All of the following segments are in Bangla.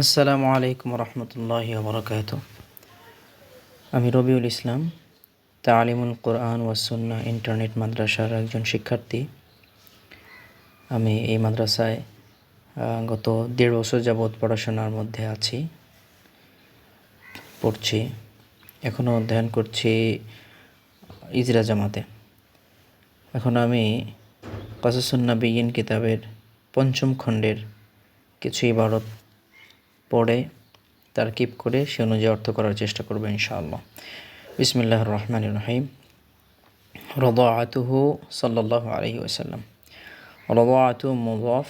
আসসালামু আলাইকুম রহমতুল্লাহ বরকাত আমি রবিউল ইসলাম, তালিমুল কোরআন ওয়াসুন্না ইন্টারনেট মাদ্রাসার একজন শিক্ষার্থী। আমি এই মাদ্রাসায় গত দেড় বছর যাবৎ পড়াশোনার মধ্যে আছি, পড়ছি, এখনও অধ্যয়ন করছি ইজরা জামাতে। এখন আমি কসাসুন্না বিগিন কিতাবের পঞ্চম খণ্ডের কিছু ইবারত পড়ে, তারকিব করে সে অনুযায়ী অর্থ করার চেষ্টা করব ইনশাআল্লাহ। বিসমিল্লাহ রহমান রহিম। রদাআতুহু সাল্লাল্লাহু আলাইহি ওয়াসাল্লাম। রদাআতু মুদাফ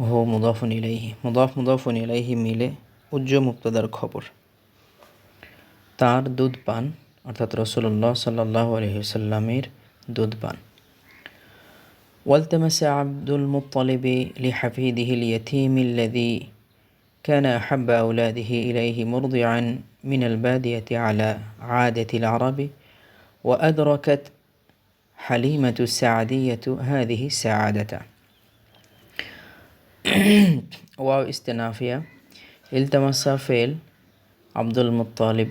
হু মুদাফুন ইলাইহি। মুদাফ মুদাফুন ইলাইহি মিলে উজ্জ মুক্তদার খবর। তার দুধ পান, অর্থাৎ রসুল্লাহ সাল্লাহ আলহিসাল্লামের দুধ পান। ওয়ালতামাসা আব্দুল মুতালিবি লি হাফিদিহিল ইয়থিমিল্লাদি كان أحب أولاده إليه مرضعا من البادية على عادة العرب وأدركت حليمة السعدية هذه السعادة. واو استنافية. التمس فيل عبد المطالب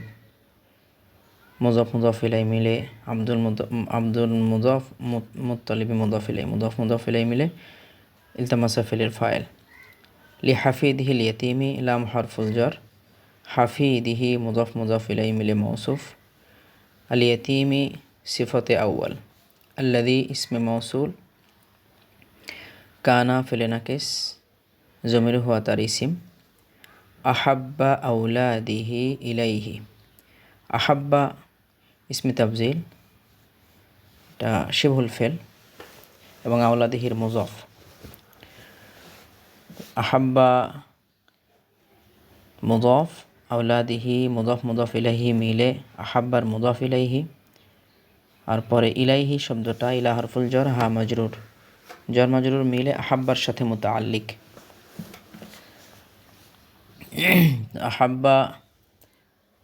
مضاف مضاف إليه ميلي عبد المضاف عبد المضاف مطلب مضاف إليه. مضاف مضاف إليه ميلي التمس فيل الفايل লি হাফিদিহি লিয়াতিমি লাম হরফুল জর হাফিদিহি মুজাফ মুজাফ ইলাই মিলে মৌসুফ আলিয়াতিমি সিফতে আউয়াল আল্লাদি ইসমে মৌসুল কানা ফিলেনাকিস জমির হুয়া তার ইসিম আহাব্বা আউলাদিহি ইলাইহি আহাব্বা ইসমি তাবজিল এটা শিবহুল ফেল এবং আউলাদিহির মুজফ আহাব্বা মুদফ আউলাদিহি মুদফ মুদফ ইলাহি মিলে আহাব্বার মুদফ ইলাইহি আর পরে ইলাইহি শব্দটা ইলা হরফুল জর হা মজরুর জর মজরুর মিলে আহাব্বার সাথে মুতাআল্লিক আহাব্বা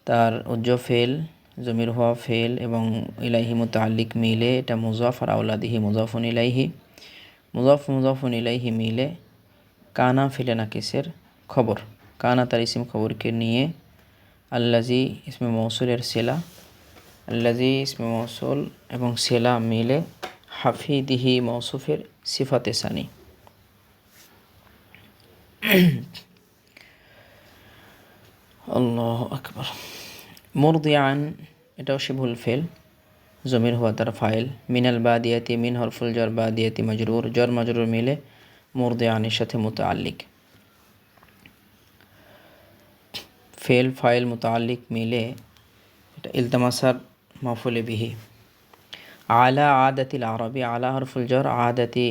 তার উজ্জ ফেল, জমির হওয়া ফেল এবং ইলাইহি মুতাল্লিক মিলে এটা মুজফ আর আউলাদিহি মুজাফুন ইলাইহি মুজফ মুজাফুন ইলাইহি মিলে কানা ফিলে নাকিসের খবর। কানা তার ইসিম খবরকে নিয়ে আল্লাজি ইসমে মৌসুলের সেলা আল্লাজি ইসমে মৌসুল এবং সেলা মিলে হাফিদিহি মৌসুফের সিফাতে সানি। আল্লাহ আকবর। মুরদিয়ান, এটাও সে ভুল ফেল। জমির হওয়া তার ফাইল। মিনাল বা বাদিয়াতি মিন হরফুল জর বাদিয়াতি, মজরুর, জর মজরুর মিলে মুরদিয়ানের সাথে মুতাল্লিক ফেল ফাইল মুতাল্লিক মিলে এটা ইলতামাসার মফুলে বিহি আলা আদাতিল আরবি আলা হরফুল জর আদাতি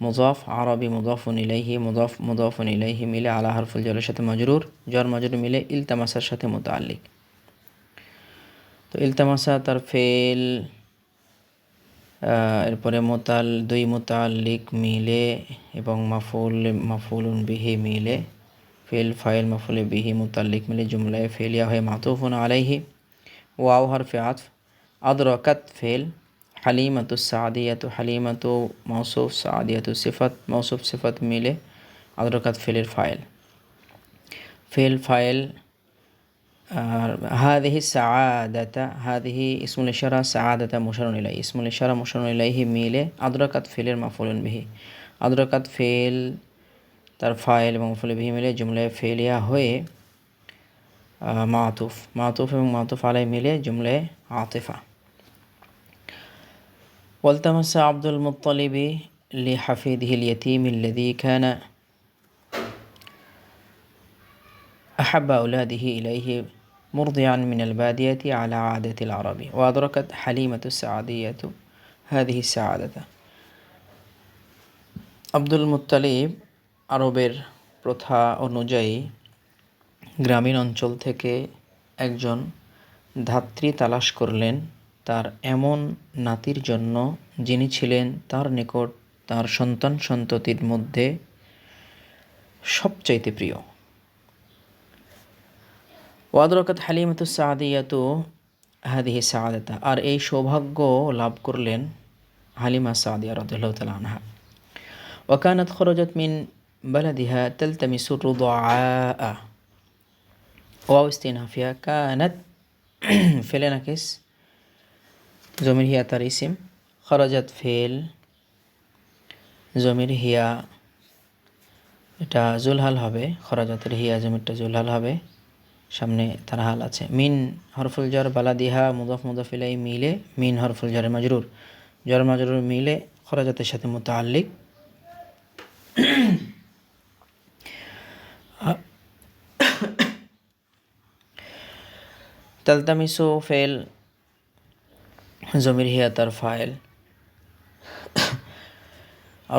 মুজফ আরবি মুজফুন ইলাইহি মুজফ মুজফুন ইলাইহি মিলে আলা হরফুল জরের সাথে মজরুর জর মজরুর মিলে ইলতামাসার সাথে মুতাল্লিক তো ইলতামাসা তার ফেল আহ, এরপরে মোতাল, দুই মোতাল্লিক মিলে এবং মাফুল, মাফুলুন বিহি মিলে, ফেল, ফাইল, মাফুলে বিহি মুতাল্লিক মিলে জুমলায় ফেলিয়া হয়ে মাতুফুন আলাইহি। ওয়াও হরফে আতফ, আদরকাত ফেল, হালিমাতু সাদিয়াতু, হালিমাতু মৌসুফ সাদিয়াতু সিফাত মৌসুফ সিফাত মিলে আদরকাত ফেলের ফাইল। ফেল, ফাইল আর হাদিহি সাআদাতা হাদিহি ইসমুল ইশারা সাআদাতা মুশারুন ইলাই ইসমুল ইশারা মুশারুন ইলাইহি মিলে আদরাকাত ফেলের মাফুলুন বিহি আদরাকাত ফেল তার ফাইল এবং মাফুল বিহি মিলে জুমলায় ফেলিয়া হয়ে আহ, মাতুফ মাতুফ এবং মাতুফ আলাই মিলে জুমলায় আতিফা والتمس عبد المطلب لحفيده اليتيم الذي كان أحب أولاده إليه مرضعا من البادية على عادة العرب وأدركت حليمة السعدية هذه السعادة আব্দুল মুত্তালিব আরবের প্রথা অনুযায়ী গ্রামীণ অঞ্চল থেকে একজন ধাত্রী তালাশ করলেন তার এমন নাতির জন্য যিনি ছিলেন তার নিকট তার সন্তান সন্ততির মধ্যে সবচাইতে প্রিয় ওয়াদরকাত হালিমাতু সাদিয়াতু হাদিহি সাদাতা আর এই সৌভাগ্য লাভ করলেন হালিমা সাদিয়া রদুল্লাহ তালা আনহা ওয়াকানাত খরজত মিন বালাদিহা তেলতামিসুর রুদআ ওয়াও ইস্তিনাফিয়া কানাত ফেলে নাকিস জমির হিয়া তার ইসিম খরজাত ফেল জমির হিয়া এটা জুলহাল হবে খরজাতের হিয়া জমিরটা জুলহাল হবে সামনে তার হাল আছে। মিন হরফুল জর বালাদিহা, মুদফ মুদফিলাই মিলে মিন হরফুল জরে মাজরুর। জর মাজরুর মিলে খরাজাতের সাথে মোতাল্লিক তালতামিসু ফেল, জমির হিয়া তার ফাইল।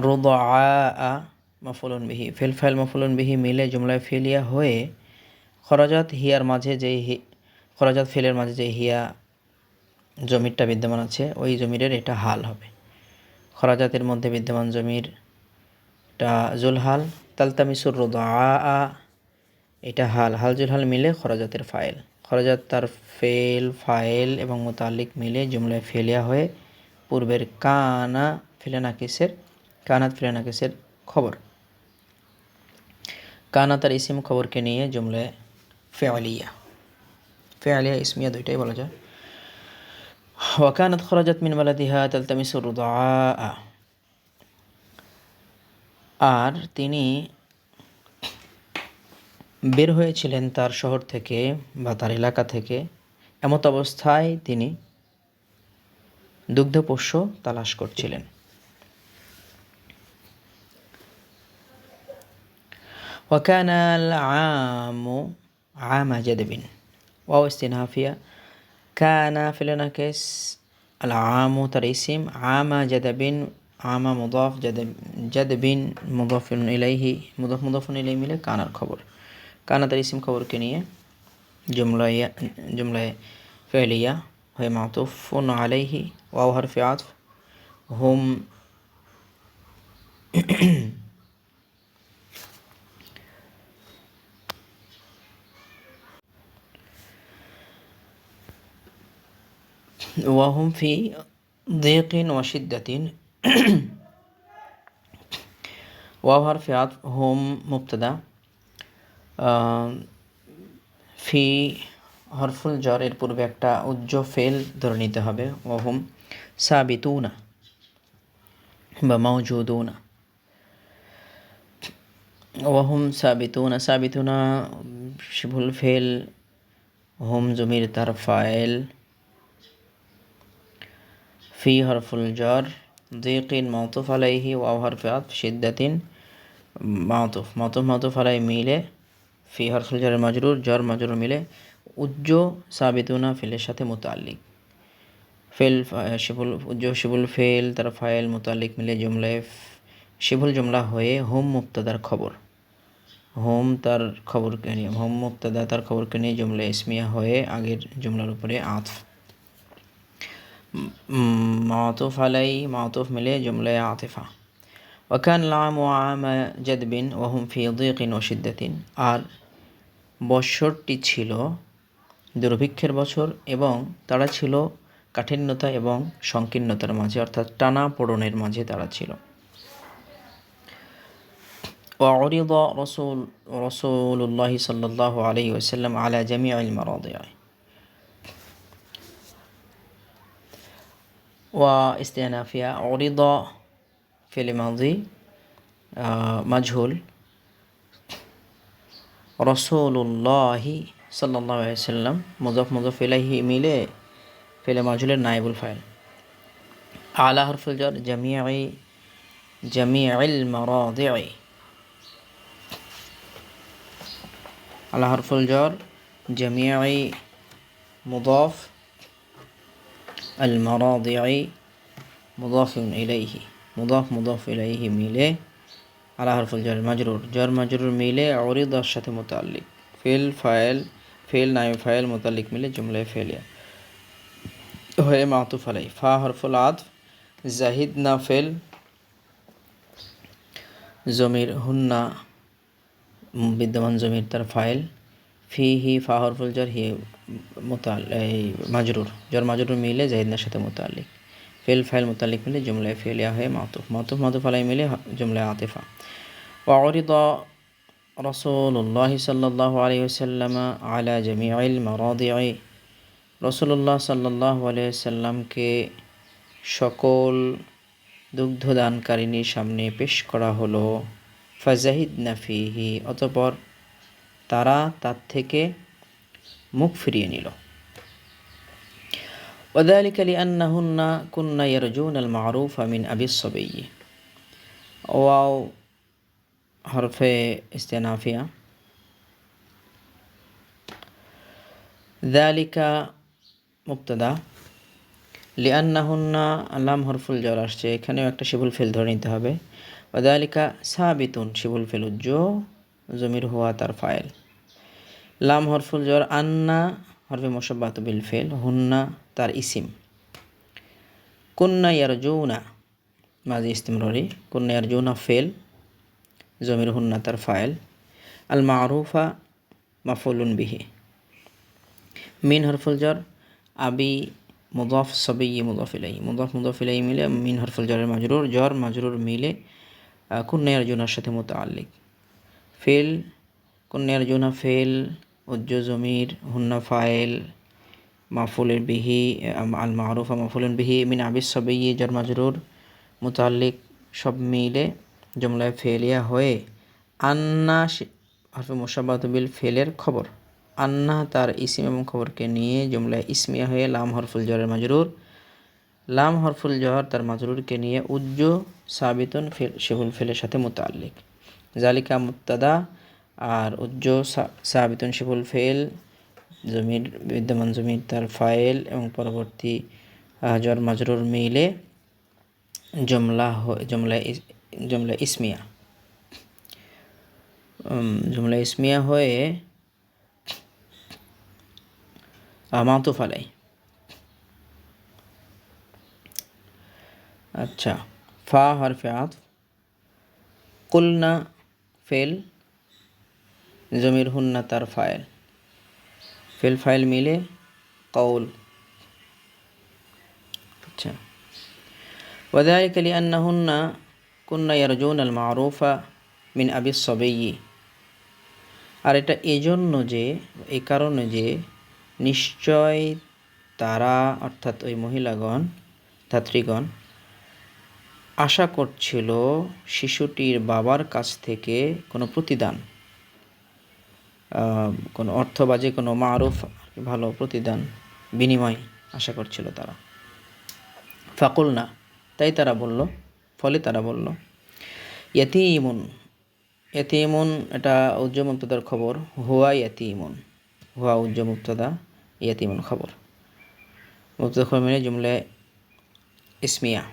রোদা মাফুলন বিহি। ফেল ফাইল মাফুলন বিহি মিলে জুমলায় ফেলিয়া হয়ে খরাজাত হিয়ার মাঝে যেই খরাজাত ফেলের মাঝে যে হিয়া জমিরটা বিদ্যমান আছে, ওই জমিরের এটা হাল হবে। খরাজাতের মধ্যে বিদ্যমান জমির এটা জুলহাল, তালতামিসুর রোদ আ এটা হাল। হাল জুলহাল মিলে খরাজাতের ফাইল। খরাজাত তার ফেল, ফাইল এবং মোতালিক মিলে জুমলায় ফেলিয়া হয়ে পূর্বের কানা ফিলেনাকিসের, কানাত ফিলেনাকিসের খবর। কানা তার ইসিম খবরকে নিয়ে জুমলায় ফেয়ালিয়া। ফেয়ালিয়া ইসমিয়া দুইটাই বলা যায়। ওয়াকানাত খরাজাত মিন বালাদিহা আর তিনি বের হয়েছিলেন তার শহর থেকে বা তার এলাকা থেকে। এমত অবস্থায় তিনি দুগ্ধপোষ্য তালাশ করছিলেন। ওয়াকানাল আমু عام جدب واو استنافية كان في النكس العام تريسم عام جدب عام مضاف جدب جدب مضاف إليه مضاف مضاف إليه মিলে কানার খবর কানাতার ইসিম খবরকে নিয়ে জুমলায় জুমলায় ফেলিয়া হয়ে মাতুফুন আলাইহি ওয়াও হরফে আতফ হুম ওয়াহুম ফি দেকিন ওয়াশিদ্দাতিন ওয়াহার ফিয়াত হোম মুবতদা। ফি হরফুল জ্বরের পূর্বে একটা উজ্জ ফেল ধরে নিতে হবে। ওহম সাবিতুনা বা মৌজুদুনা ওহম সাবিতুনা সাবিতুনা শিবুল ফেল, হোম জমির তার ফাইল। ফি হরফুল জ্বর, দিকিন মাউতুফ আলাইহি ওয়াও হরফাত সিদ্দাতিন মাউতুফ মাউতুফ মাউতুফ আলাই মিলে ফি হরফুল জর মাজরুর জর মাজরুর মিলে উজ্জ সাবিতুনা ফিলের সাথে মোতাল্লিক। ফেল শিবুল, উজ্জ শিবুল ফেল, তার ফাইল মোতাল্লিক মিলে জুমলায় শিবুল জুমলা হয়ে হোম মুক্তাদার খবর। হোম তার খবরকে নিয়ে, হোম মুক্তাদা তার খবরকে নিয়ে জুমলা ইসমিয়া হয়ে আগের জুমলার উপরে আত মাতুফ আলাই মাতুফ মিলে জুমলায় আতিফা ওয়াকান লাম ও আম জদবিন ওহম ফি দিকিন ও সিদ্দাতিন আর বৎসরটি ছিল দুর্ভিক্ষের বছর এবং তারা ছিল কাঠিন্যতা এবং সংকীর্ণতার মাঝে অর্থাৎ টানা পোড়নের মাঝে তারা ছিল وعرض رسول رسول الله صلى الله عليه وسلم على جميع المراضع واستئنافها عرض في الماضي آه، مجهول. رسول الله صلى الله عليه وسلم. مضاف مضاف إليه ميلة في المجهول نائب الفعل على حرف الجر جميع جميع المراضع. على حرف الجر جميع مضاف المراضع مضاف إليه مضاف مضاف إليه মিলে আলা হরফুল জর মাজরুর জর মাজরুর মিলে অরিদার সাথে মোতাল্লিক ফেল ফাইল ফেল নাই ফাইল মোতাল্লিক মিলে জুমলায় ফেলিয়া হয়ে মাতুফ আলাই ফা হরফুল আদ জাহিদ না ফেল জমির হুন্না বিদ্যমান জমির তার ফাইল ফি হি ফা হরফুল জর হি মোতাল এই মাজরুর জর মাজরুর মিলে জাহিদনার সাথে মোতাল্লিক ফেল ফাইল মোতালিক মিলে জুমলায় ফেলিয়া হয়ে মাতুফ মাতুফ মাতুফ আলাই মিলে জুমলায় আতিফা وعرض رسول الله صلى الله عليه وسلم على جميع المراضع রসুল্লাহ সাল্লাহ আলিয়াল্লামকে সকল দুগ্ধদানকারিনীর সামনে পেশ করা হলো ফাজাহিদ নাফিহি অতপর তারা তার থেকে মুখ ফিরিয়ে নিল وذلك لأنهن كن يرجون المعروف من أبي الصبي واو حرف استنافية ذلك মুক্তদা লিআন্নাহুন্না আল্লাম হরফুল জ্বর আসছে এখানেও একটা শিবুল ফেল ধরে নিতে হবে ওদালিকা সাবিতুন শিবুল ফেল উজ্জ জমির হুয়া তার ফাইল। লাম হরফুল জ্বর, আন্না হরফে মোসাব্বাত বিল ফেল, হুন্না তার ইসিম। কুন্না ইয়ারজৌনা মাজি ইস্তিমরি কুন্না ইয়ারজৌনা ফেল, জমির হুন্না তার ফাইল। আল মারুফা মাফুলুন বিহি। মিন হরফুল জ্বর, আবি মুদফ সবই মুদফ ইলাই মুদফ মুদফ ইলাই মিলে মিন হরফুল জ্বরের মাজরুর, জ্বর মাজরুর মিলে কুন্নায়ার জুনার সাথে মোতাল্লিক ফেল কুন্নায়ার জুনা ফেল উজ্জ জমির হুন্না ফাইল মাফুলের বিহি আল মারুফা, মাফুলের বিহি, মিন আবিস সবই জ্বর মাজরুর মোতাল্লিক সব মিলে জমলায় ফেলিয়া হয়ে আন্না হরফে মোসাবাতবিল ফেলের খবর। আন্না তার ইসিম এবং খবরকে নিয়ে জমলায় ইসমিয়া হয়ে লাম হরফুল জরের মাজরুর, লাম হরফুল জহর তার মাজরুরকে নিয়ে উজ্জ সাবিতুন ফেল শেহুল ফেলের সাথে মোতাল্লিক জালিকা মুত্তাদা আর উজ্জ সাবিতুন শেহুল ফেল, জমির, বিদ্যমান জমির তার ফাইল এবং পরবর্তী জর মাজরুর মিলে জমলা জমলা জমলা ইসমিয়া। জমলা ইসমিয়া হয়ে মাতুফ আলাই আচ্ছা ফা হরফে আতফ কুলনা ফেল জমির হুন্না তার ফাইল ফেল ফাইল মিলে কৌল আচ্ছা وذلك لأنهن كن يرجون المعروف من أبي الصبي আর এটা এজন্য যে এই কারণে যে নিশ্চয় তারা অর্থাৎ ওই মহিলাগণ ধাত্রীগণ আশা করছিল শিশুটির বাবার কাছ থেকে কোনো প্রতিদান কোনো অর্থ বা যে কোনো মারুফ ভালো প্রতিদান বিনিময় আশা করছিল তারা। ফাকুল না তাই তারা বলল, ফলে তারা বলল ইমন ইমন এটা উজ্জ্ব মুক্তদার খবর, হুয়া ইমন হুয়া উজ্জ্ব মুক্তদা ইয়াতিমুন খবর। মুক্তদা খবর মানে জুমলে ইসমিয়া।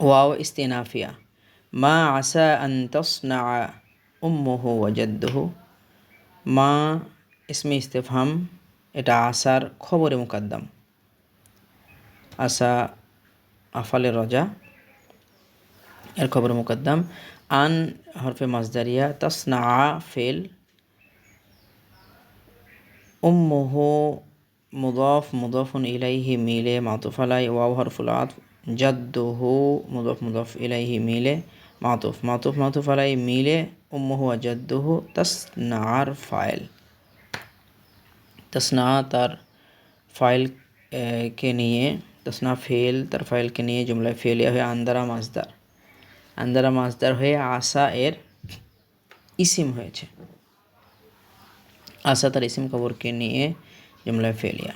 ওয়াও ইস্তিনাফিয়া মা আসা আন তসনা উম্মুহু ওয়াজাদ্দুহু মা ইসমি ইস্তেফাম এটা আসার খবরে মুকাদ্দাম আসা আফালে রজা এর খবর মুকদ্দম আন হরফে মাজদারিয়া তসনা ফেল উম্মুহু মুদফ মুদফুন ইলাইহি মিলে মাতুফ আলাই ওয়াও হরফুল আতফ জাদ্দুহু মুদফ মুদফ ইলাইহি মিলে, মাতুফ মাতুফ মাতুফ আলাই মিলে, উম্মুহু জাদ্দুহু তসনার ফাইল। তসনা তার ফাইল কে নিয়ে তসনা ফেল তার ফাইলকে নিয়ে জুমলায় ফেলিয়া হয়ে আন্দারা মাজদার আন্দারা মাজদার হয়ে আসা এর ইসিম হয়েছে। আসা তার ইসিম খবরকে নিয়ে জুমলায় ফেলিয়া।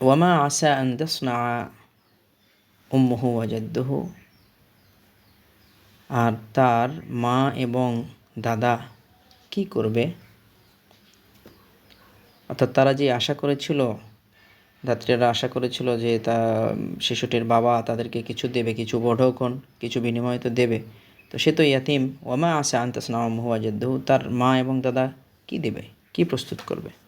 ওয়ামা আসা আন তসনা উম্মুহু ওয়াজাদ্দুহু আর তার মা এবং দাদা কি করবে? অর্থাৎ তারা যে আশা করেছিল ধাত্রীরা আশা করেছিল যে তা, শিশুটির বাবা তাদেরকে কিছু দেবে, কিছু বড়কন, কিছু বিনিময় তো দেবে। তো সে তো ইয়াতিম। ওমা আসে আন্তাসনাম হুয়া জেদ্দু তার মা এবং দাদা কি দেবে? কি প্রস্তুত করবে?